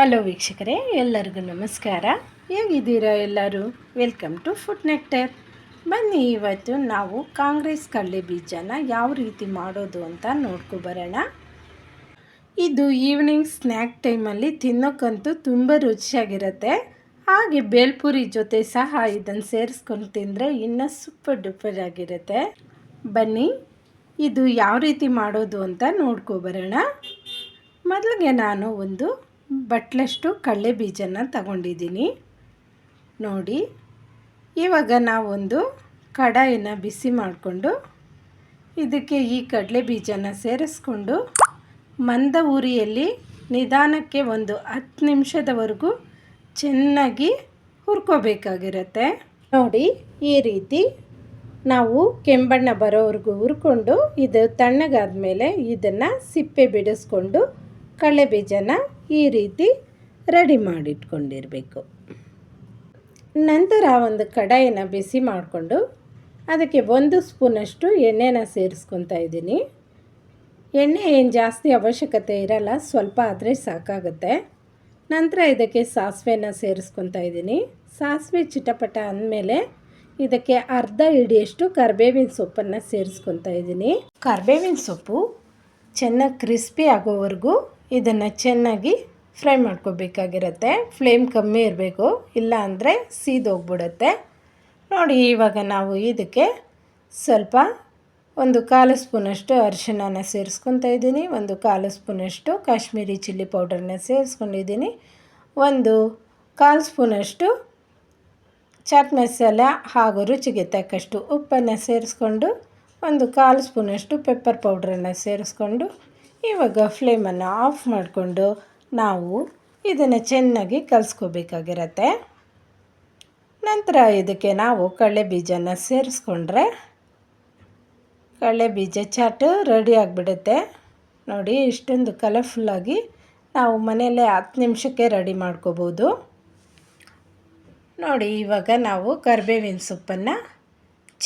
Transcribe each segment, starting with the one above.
Hello ವೀಕ್ಷಕರೇ, ಎಲ್ಲರಿಗೂ ನಮಸ್ಕಾರ. ಹೇಗಿದ್ದೀರಾ ಎಲ್ಲರೂ? ವೆಲ್ಕಮ್ ಟು ಫುಡ್ ನೆಕ್ಟರ್ ಬನ್ನಿ, ಇವತ್ತು ನಾವು ಕಾಂಗ್ರೆಸ್ ಕಡಲೆ ಬೀಜನ ಯಾವ ರೀತಿ ಮಾಡೋದು ಅಂತ ನೋಡ್ಕೊಬರೋಣ ಇದು ಈವ್ನಿಂಗ್ ಸ್ನ್ಯಾಕ್ ಟೈಮಲ್ಲಿ ತಿನ್ನೋಕ್ಕಂತೂ ತುಂಬ ರುಚಿಯಾಗಿರುತ್ತೆ. ಹಾಗೆ ಬೇಲ್ಪುರಿ ಜೊತೆ ಸಹ ಇದನ್ನು ಸೇರಿಸ್ಕೊಂಡು ತಿಂದರೆ ಇನ್ನೂ ಸೂಪರ್ ಡೂಪರ್ ಆಗಿರುತ್ತೆ. ಬನ್ನಿ, ಇದು ಯಾವ ರೀತಿ ಮಾಡೋದು ಅಂತ ನೋಡ್ಕೊಬರೋಣ ಮೊದಲಿಗೆ ನಾನು ಒಂದು ಬಟ್ಲಷ್ಟು ಕಡಲೆ ಬೀಜನ ತಗೊಂಡಿದ್ದೀನಿ. ನೋಡಿ, ಇವಾಗ ನಾವೊಂದು ಕಡಾಯಿನ ಬಿಸಿ ಮಾಡಿಕೊಂಡು ಇದಕ್ಕೆ ಈ ಕಡಲೆ ಬೀಜನ ಸೇರಿಸ್ಕೊಂಡು ಮಂದ ಉರಿಯಲ್ಲಿ ನಿಧಾನಕ್ಕೆ ಒಂದು ಹತ್ತು ನಿಮಿಷದವರೆಗೂ ಚೆನ್ನಾಗಿ ಹುರ್ಕೋಬೇಕಾಗಿರುತ್ತೆ. ನೋಡಿ, ಈ ರೀತಿ ನಾವು ಕೆಂಬಣ್ಣ ಬರೋವರೆಗೂ ಹುರ್ಕೊಂಡು ಇದು ತಣ್ಣಗಾದ ಮೇಲೆ ಇದನ್ನು ಸಿಪ್ಪೆ ಬಿಡಿಸ್ಕೊಂಡು ಕಡಲೆ ಬೀಜನ ಈ ರೀತಿ ರೆಡಿ ಮಾಡಿಟ್ಕೊಂಡಿರಬೇಕು. ನಂತರ ಒಂದು ಕಡಾಯಿನ ಬಿಸಿ ಮಾಡಿಕೊಂಡು ಅದಕ್ಕೆ ಒಂದು ಸ್ಪೂನಷ್ಟು ಎಣ್ಣೆನ ಸೇರಿಸ್ಕೊತಾ ಇದ್ದೀನಿ. ಎಣ್ಣೆ ಏನು ಜಾಸ್ತಿ ಅವಶ್ಯಕತೆ ಇರಲ್ಲ, ಸ್ವಲ್ಪ ಆದರೆ ಸಾಕಾಗುತ್ತೆ. ನಂತರ ಇದಕ್ಕೆ ಸಾಸಿವೆನ ಸೇರಿಸ್ಕೊತಾ ಇದ್ದೀನಿ. ಸಾಸಿವೆ ಚಿಟಪಟ ಅಂದಮೇಲೆ ಇದಕ್ಕೆ ಅರ್ಧ ಹಿಡಿಯಷ್ಟು ಕರ್ಬೇವಿನ ಸೊಪ್ಪನ್ನು ಸೇರಿಸ್ಕೊತಾ ಇದ್ದೀನಿ. ಕರ್ಬೇವಿನ ಸೊಪ್ಪು ಚೆನ್ನಾಗಿ ಕ್ರಿಸ್ಪಿ ಆಗೋವರೆಗೂ ಇದನ್ನು ಚೆನ್ನಾಗಿ ಫ್ರೈ ಮಾಡ್ಕೋಬೇಕಾಗಿರುತ್ತೆ. ಫ್ಲೇಮ್ ಕಮ್ಮಿ ಇರಬೇಕು. ಇಲ್ಲ ಅಂದರೆ ಸೀದೋಗ್ಬಿಡುತ್ತೆ. ನೋಡಿ, ಇವಾಗ ನಾವು ಇದಕ್ಕೆ ಸ್ವಲ್ಪ ಒಂದು ಕಾಲು ಸ್ಪೂನಷ್ಟು ಅರಿಶಿಣನ ಸೇರಿಸ್ಕೊತಾ ಇದ್ದೀನಿ. ಒಂದು ಕಾಲು ಸ್ಪೂನಷ್ಟು ಕಾಶ್ಮೀರಿ ಚಿಲ್ಲಿ ಪೌಡರ್ನ ಸೇರಿಸ್ಕೊಂಡಿದ್ದೀನಿ. ಒಂದು ಕಾಲು ಸ್ಪೂನಷ್ಟು ಚಾಟ್ ಮಸಾಲ ಹಾಗೂ ರುಚಿಗೆ ತಕ್ಕಷ್ಟು ಉಪ್ಪನ್ನು ಸೇರಿಸ್ಕೊಂಡು, ಒಂದು ಕಾಲು ಸ್ಪೂನಷ್ಟು ಪೆಪ್ಪರ್ ಪೌಡ್ರನ್ನು ಸೇರಿಸ್ಕೊಂಡು ಇವಾಗ ಫ್ಲೇಮನ್ನು ಆಫ್ ಮಾಡಿಕೊಂಡು ನಾವು ಇದನ್ನು ಚೆನ್ನಾಗಿ ಕಲಿಸ್ಕೋಬೇಕಾಗಿರತ್ತೆ. ನಂತರ ಇದಕ್ಕೆ ನಾವು ಕಡಲೆ ಬೀಜನ ಸೇರಿಸ್ಕೊಂಡ್ರೆ ಕಡಲೆ ಬೀಜ ಚಾಟ್ ರೆಡಿ ಆಗಿಬಿಡುತ್ತೆ. ನೋಡಿ ಇಷ್ಟೊಂದು ಕಲರ್ಫುಲ್ಲಾಗಿ ನಾವು ಮನೆಯಲ್ಲೇ ಹತ್ತು ನಿಮಿಷಕ್ಕೆ ರೆಡಿ ಮಾಡ್ಕೋಬೋದು. ನೋಡಿ ಇವಾಗ ನಾವು ಕರಿಬೇವಿನ ಸೊಪ್ಪನ್ನು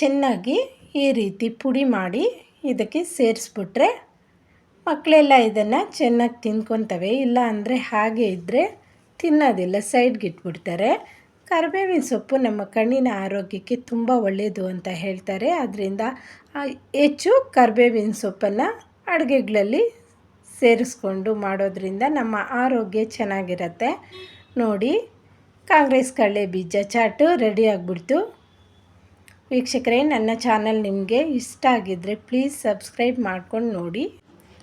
ಚೆನ್ನಾಗಿ ಈ ರೀತಿ ಪುಡಿ ಮಾಡಿ ಇದಕ್ಕೆ ಸೇರಿಸ್ಬಿಟ್ರೆ ಮಕ್ಕಳೆಲ್ಲ ಇದನ್ನು ಚೆನ್ನಾಗಿ ತಿನ್ಕೊತವೆ, ಇಲ್ಲ ಅಂದರೆ ಹಾಗೆ ಇದ್ದರೆ ತಿನ್ನೋದಿಲ್ಲ, ಸೈಡ್ಗೆ ಇಟ್ಬಿಡ್ತಾರೆ. ಕರಿಬೇವಿನ ಸೊಪ್ಪು ನಮ್ಮ ಕಣ್ಣಿನ ಆರೋಗ್ಯಕ್ಕೆ ತುಂಬ ಒಳ್ಳೆಯದು ಅಂತ ಹೇಳ್ತಾರೆ. ಅದರಿಂದ ಹೆಚ್ಚು ಕರಿಬೇವಿನ ಸೊಪ್ಪನ್ನು ಅಡುಗೆಗಳಲ್ಲಿ ಸೇರಿಸ್ಕೊಂಡು ಮಾಡೋದ್ರಿಂದ ನಮ್ಮ ಆರೋಗ್ಯ ಚೆನ್ನಾಗಿರುತ್ತೆ. ನೋಡಿ, ಕಾಂಗ್ರೆಸ್ ಕಡಲೆ ಬೀಜ ಚಾಟು ರೆಡಿ ಆಗಿಬಿಡ್ತು. ವೀಕ್ಷಕರೇ, ನನ್ನ ಚಾನಲ್ ನಿಮಗೆ ಇಷ್ಟ ಆಗಿದ್ದರೆ ಪ್ಲೀಸ್ ಸಬ್ಸ್ಕ್ರೈಬ್ ಮಾಡ್ಕೊಂಡು ನೋಡಿ.